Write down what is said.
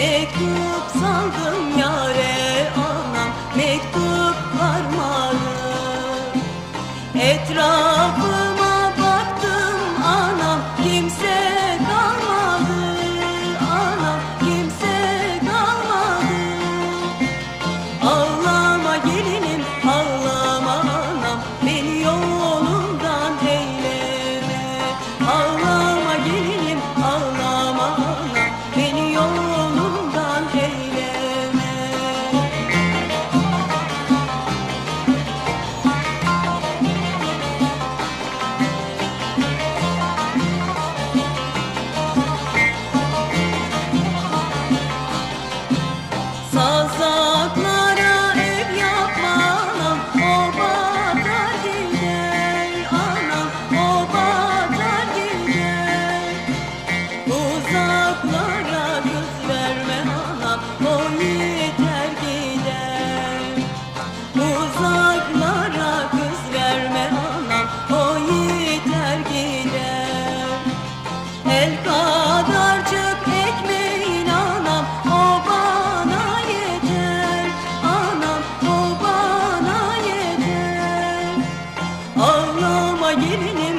mektup sandım gelin